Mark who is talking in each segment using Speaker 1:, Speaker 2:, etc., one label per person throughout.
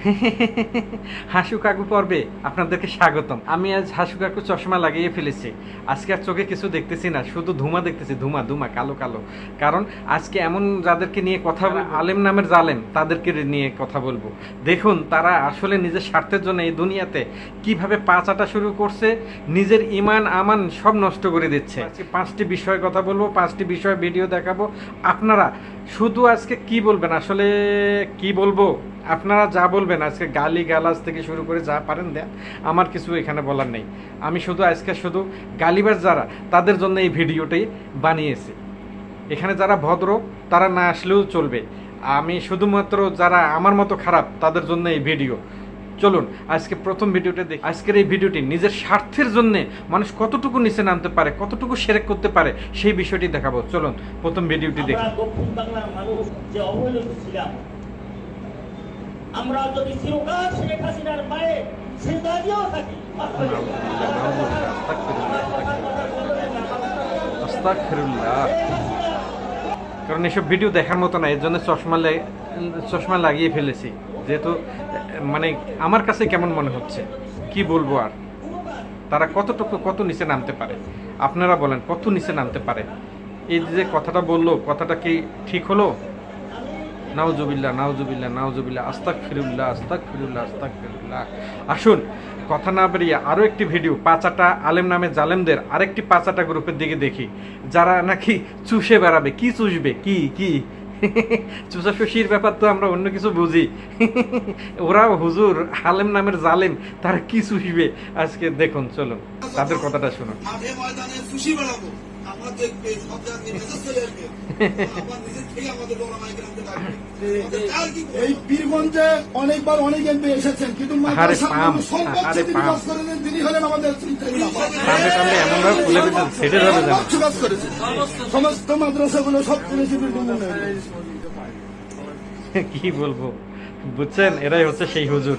Speaker 1: হাসু কাকু পর্বে আপনাদেরকে স্বাগতম। আমি আজ হাসু কাকু চশমা লাগিয়ে ফেলেছি। আজকে আর চোখে কিছু দেখতেছি না শুধু ধুমা দেখতেছি ধুমা ধুমা কালো কালো। কারণ আজকে এমন যাদেরকে নিয়ে কথা আলেম নামের জালেম তাদেরকে নিয়ে কথা বলব। দেখুন তারা আসলে নিজের স্বার্থের জন্য এই দুনিয়াতে কীভাবে পাচাটা শুরু করছে নিজের ইমান আমান সব নষ্ট করে দিচ্ছে। আজকে পাঁচটি বিষয়ে কথা বলব পাঁচটি বিষয়ে ভিডিও দেখাবো। আপনারা শুধু আজকে কি বলবেন? আসলে কি বলব? আপনারা যা বলবেন, আজকে গালি গালাজ থেকে শুরু করে যা পারেন দেন, আমার কিছু এখানে বলার নেই। আমি শুধু, আজকে শুধু গালিবার যারা, তাদের জন্য এই ভিডিওটাই বানিয়েছি। এখানে যারা ভদ্র, তারা না আসলেও চলবে। আমি শুধুমাত্র যারা আমার মতো খারাপ, তাদের জন্য এই ভিডিও। চলুন, আজকে প্রথম ভিডিওটা দেখি। আজকের এই ভিডিওটি নিজের স্বার্থের জন্য মানুষ কতটুকু নিচে নামতে পারে, কতটুকু সেরেক করতে পারে, সেই বিষয়টি দেখাবো। চলুন, প্রথম ভিডিওটি দেখি।
Speaker 2: দক্ষিণ বাংলার মানুষ, যে ছিলাম আমরা যদি চিরকাল শেখ হাসিনার পায়ে সিজদা দিয়েও থাকি
Speaker 1: কারণ এসব ভিডিও দেখার মতো না, এর জন্য চশমা চশমা লাগিয়ে ফেলেছি। যেহেতু মানে আমার কাছে কেমন মনে হচ্ছে? কি বলব আর? তারা কতটুকু, কত নিচে নামতে পারে? আপনারা বলেন, কত নিচে নামতে পারে? এই যে কথাটা বলল, কথাটা কি ঠিক হলো? নাউজুবিল্লাহ নাউজুবিল্লাহ নাউজুবিল্লাহ আস্তাক ফিরুল্লাহ আস্তাক ফিরুল্লাহ আস্তাক ফিরুল্লাহ আসুন, কথা না বেরিয়ে আরও একটি ভিডিও, পাচাটা আলেম নামে জালেমদের আরেকটি পাচাটা গ্রুপের দিকে দেখি। যারা নাকি চুষে বেড়াবে, কি চুষবে, কি কি? চুষা চুষাশুষির ব্যাপার তো আমরা অন্য কিছু বুঝি। ওরা হুজুর, আলেম নামের জালেম, তারা কি চুষবে? আজকে দেখুন, চলুন, তাদের কথাটা শুনুন।
Speaker 3: সব জায়গায় মেসেজ চলে আসবে। আমার নিজের থেকে আমাদের আমাদের
Speaker 4: এই অনেকবার অনেক এমপি এসেছেন কিন্তু তিনি হলেন আমাদের কাজ সমস্ত মাদ্রাসাগুলো সবচেয়ে বেশি
Speaker 1: কি বলব? বুঝছেন? এরাই হচ্ছে সেই হুজুর।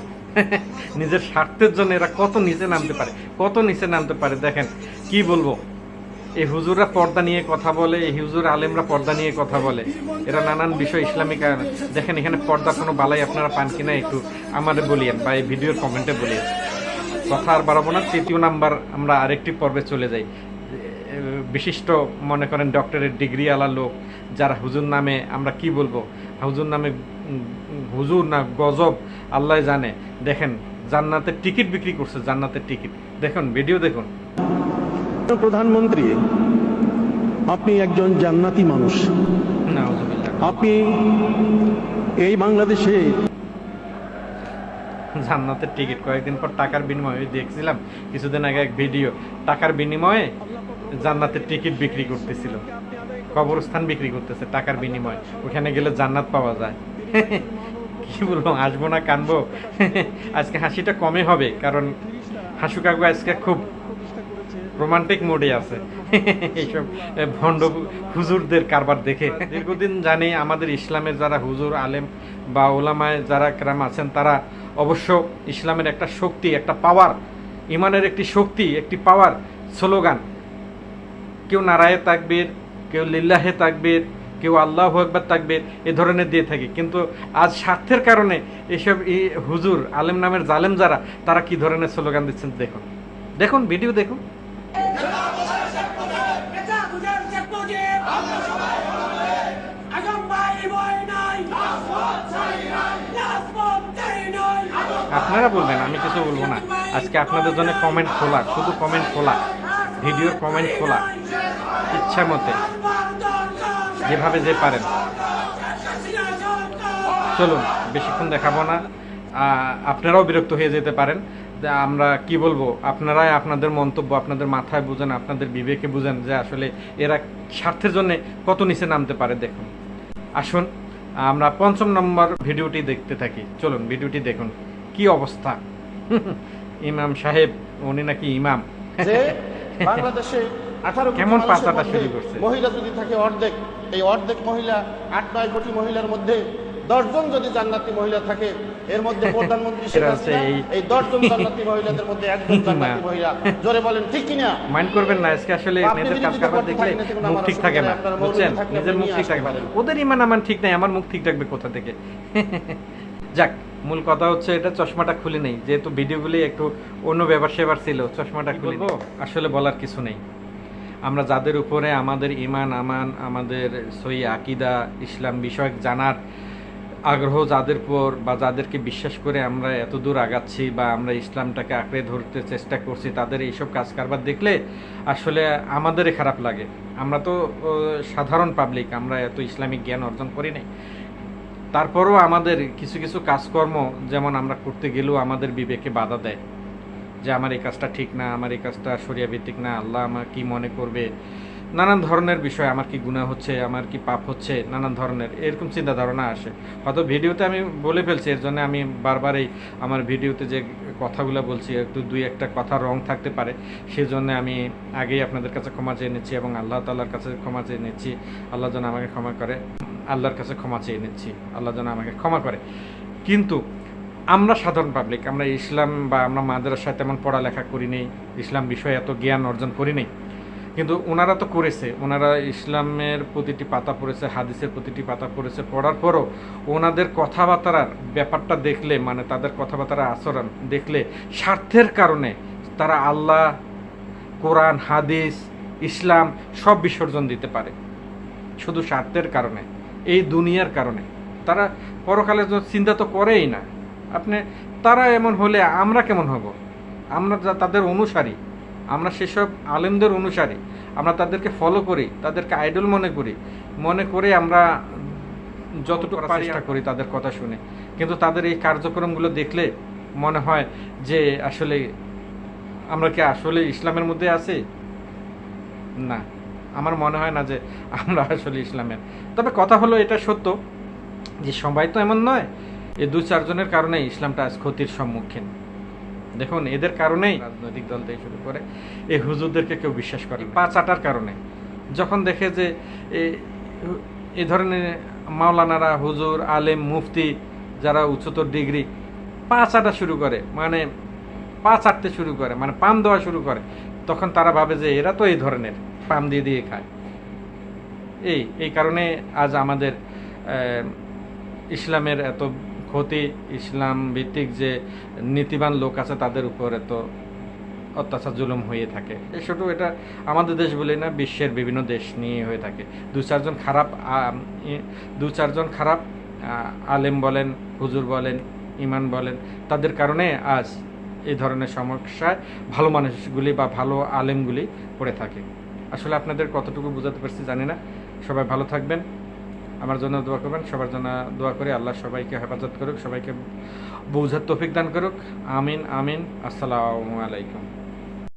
Speaker 1: নিজের স্বার্থের জন্য এরা কত নিচে নামতে পারে কত নিচে নামতে পারে দেখেন। কি বলব? এই হুজুররা পর্দা নিয়ে কথা বলে, এই হুজুর আলেমরা পর্দা নিয়ে কথা বলে। এরা নানান বিষয় ইসলামিক দেখেন এখানে পর্দা কোনো বালাই আপনারা পান কিনা একটু আমাদের বলিয়েন বা এই ভিডিওর কমেন্টে বলিয়েন। কথা আর বাড়াবো না, তৃতীয় নাম্বার আমরা আরেকটি পর্বে চলে যাই। বিশিষ্ট, মনে করেন, ডক্টরের ডিগ্রি আলা লোক, যারা হুজুর নামে আমরা কি বলব? হুজুর নামে, হুজুর না, গজব, আল্লাহ জানে। দেখেন, জান্নাতের টিকিট বিক্রি করছে, জান্নাতের টিকিট। দেখুন, ভিডিও দেখুন।
Speaker 5: প্রধানমন্ত্রী আপনি একজন জান্নাতি মানুষ। আপনি এই বাংলাদেশে
Speaker 1: জান্নাতের টিকিট কয়েকদিন পর টাকার বিনিময়ে দেখছিলাম কিছুদিন আগে এক ভিডিও টাকার বিনিময়ে জান্নাতের টিকিট বিক্রি করতেছিল। কবরস্থান বিক্রি করতেছে টাকার বিনিময়ে ওখানে গেলে জান্নাত পাওয়া যায়। কি বলব আসব না কানবো? আজকে হাসিটা কমে হবে কারণ হাসু কাকু আজকে খুব রোমান্টিক মোডে আছে। এইসব ভণ্ড হুজুরদের কারবার দেখে। দীর্ঘদিন জানি আমাদের ইসলামের যারা হুজুর, আলেম বা ওলামায় যারা ক্রাম আছেন, তারা অবশ্য ইসলামের একটা শক্তি, একটা পাওয়ার ইমানের একটি শক্তি, একটি পাওয়ার স্লোগান। কেউ নারায়ে তাকবীর, কেউ লিল্লাহে তাকবীর, কেউ আল্লাহ একবার তাকবীর, এ ধরনের দিয়ে থাকে। কিন্তু আজ স্বার্থের কারণে এসব এই হুজুর, আলেম নামের জালেম যারা, তারা কি ধরনের স্লোগান দিচ্ছেন দেখুন। দেখুন ভিডিও দেখুন। আপনারা বলবেন, আমি কিছু বলব না। আজকে আপনাদের জন্য কমেন্ট খোলা, শুধু কমেন্ট খোলা, ভিডিওর কমেন্ট খোলা। ইচ্ছা মতে, যেভাবে যে পারেন। চলুন, বেশিক্ষণ দেখাবো না। আপনারাও বিরক্ত হয়ে যেতে পারেন। আমরা কি বলব, আপনারাই আপনাদের মন্তব্য, আপনাদের মাথায় বুঝেন, আপনাদের বিবেকে বুঝেন যে আসলে এরা স্বার্থের জন্য কত নিচে নামতে পারে, দেখুন। আসুন, আমরা পঞ্চম নম্বর ভিডিওটি দেখতে থাকি। চলুন, ভিডিওটি দেখুন। কি অবস্থা? ইমাম সাহেব উনি নাকি ইমাম।
Speaker 6: যে বাংলাদেশে আঠারো
Speaker 1: কেমন পাতাটা শুরু করছে?
Speaker 6: মহিলা যদি থাকে অর্ধেক এই অর্ধেক মহিলা আট নয় কোটি মহিলার মধ্যে দশজন যদি জান্নাতি মহিলা থাকে এর মধ্যে প্রধানমন্ত্রী শেখ হাসিনা
Speaker 1: এই-
Speaker 6: দশজন জান্নাতি মহিলাদের মধ্যে একজন জান্নাতি মহিলা। জোরে বলেন ঠিক কিনা?
Speaker 1: মাইন্ড করবেন না আজকে আসলে মেয়েদের কাজ কারবার দেখলে মুখ ঠিক থাকে না বুঝছেন? নিজের মুখ ঠিক থাকে না। ওদের ইমান আমার ঠিক নাই আমার মুখ ঠিক থাকবে কোথা থেকে? যাক মূল কথা হচ্ছে এটা চশমাটা খুলে নেই যেহেতু ভিডিওগুলি একটু অন্য ব্যাপার সেবার ছিল চশমাটা খুলে আসলে বলার কিছু নেই। আমরা যাদের উপরে আমাদের ইমান আমান আমাদের সই আকিদা ইসলাম বিষয়ক জানার আগ্রহ যাদের পর বা যাদেরকে বিশ্বাস করে আমরা এত দূর আগাচ্ছি বা আমরা ইসলামটাকে আঁকড়ে ধরতে চেষ্টা করছি তাদের এইসব কাজ কারবার দেখলে আসলে আমাদেরই খারাপ লাগে। আমরা তো সাধারণ পাবলিক আমরা এত ইসলামিক জ্ঞান অর্জন করি নাই। তারপরও আমাদের কিছু কিছু কাজকর্ম, যেমন আমরা করতে গেলেও আমাদের বিবেকে বাধা দেয় যে আমার এই কাজটা ঠিক না, আমার এই কাজটা সরিয়া ভিত্তিক না, আল্লাহ আমার কি মনে করবে? নানান ধরনের বিষয়, আমার কি গুণা হচ্ছে, আমার কি পাপ হচ্ছে, নানান ধরনের, এরকম চিন্তা ধারণা আসে। হয়তো ভিডিওতে আমি বলে ফেলছি, এর জন্য আমি বারবার এই আমার ভিডিওতে যে কথাগুলো বলছি, একটু দুই একটা কথা রং থাকতে পারে, সেজন্য আমি আগেই আপনাদের কাছে ক্ষমা চেয়ে নিচ্ছি এবং আল্লাহ তাল্লার কাছে ক্ষমা চেয়ে নিচ্ছি। আল্লাহ যেন আমাকে ক্ষমা করে। আল্লাহর কাছে ক্ষমা চেয়ে নিচ্ছি। আল্লাহ যেন আমাকে ক্ষমা করে। কিন্তু আমরা সাধারণ পাবলিক আমরা ইসলাম বা আমরা মাদ্রাসায় তেমন পড়ালেখা করি নেই, ইসলাম বিষয়ে এত জ্ঞান অর্জন করি নেই। কিন্তু ওনারা তো করেছে ওনারা ইসলামের প্রতিটি পাতা পড়েছে, হাদিসের প্রতিটি পাতা পড়েছে, পড়ার পরও ওনাদের কথাবার্তার ব্যাপারটা দেখলে মানে তাদের কথাবার্তার আচরণ দেখলে, স্বার্থের কারণে তারা আল্লাহ, কোরআন, হাদিস, ইসলাম সব বিসর্জন দিতে পারে। শুধু স্বার্থের কারণে। এই দুনিয়ার কারণে। তারা পরকালে চিন্তা তো করেই না। আপনি তারা এমন হলে আমরা কেমন হব? আমরা যা তাদের অনুসারী আমরা সেসব আলেমদের অনুসারী আমরা তাদেরকে ফলো করি তাদেরকে আইডল মনে করি মনে করে আমরা যতটুকু চেষ্টা করি তাদের কথা শুনে। কিন্তু তাদের এই কার্যক্রমগুলো দেখলে মনে হয় যে আসলে আমরা কি আসলে ইসলামের মধ্যে আছি? না। আমার মনে হয় না যে আমরা আসলে ইসলামের। তবে কথা হলো, এটা সত্য যে সবাই তো এমন নয়। এই দু চারজনের কারণে ইসলামটা আজ ক্ষতির সম্মুখীন। দেখুন, এদের কারণেই রাজনৈতিক দল থেকে শুরু করে এই হুজুরদেরকে কেউ বিশ্বাস করে। পা চাটার কারণে। যখন দেখে যে এ- ধরনের মাওলানারা, হুজুর, আলেম, মুফতি যারা উচ্চতর ডিগ্রি পা চাটা শুরু করে। মানে পা চাটতে শুরু করে। মানে পাম দেওয়া শুরু করে। তখন তারা ভাবে যে এরা তো এই ধরনের। পাম দিয়ে দিয়ে খায়। এই এই কারণে আজ আমাদের ইসলামের এত ক্ষতি, ইসলাম ভিত্তিক যে নীতিবান লোক আছে তাদের উপর এত অত্যাচার, জুলুম হয়ে থাকে। শুধু এটা আমাদের দেশ বলে না, বিশ্বের বিভিন্ন দেশ নিয়ে হয়ে থাকে। দু চারজন খারাপ দু চারজন খারাপ আলেম বলেন, হুজুর বলেন ইমান বলেন, তাদের কারণে আজ এই ধরনের সমস্যায় ভালো মানুষগুলি বা ভালো আলেমগুলি পড়ে থাকে। আসলে আপনাদের কতটুকু বোঝাতে পারছি জানি না। সবাই ভালো থাকবেন। আমার জন্য দোয়া করবেন। সবার জন্য দোয়া করে। আল্লাহ সবাইকে হেফাজত করুক, সবাইকে বোঝার তফিক দান করুক। আমিন আমিন। আসসালামু আলাইকুম।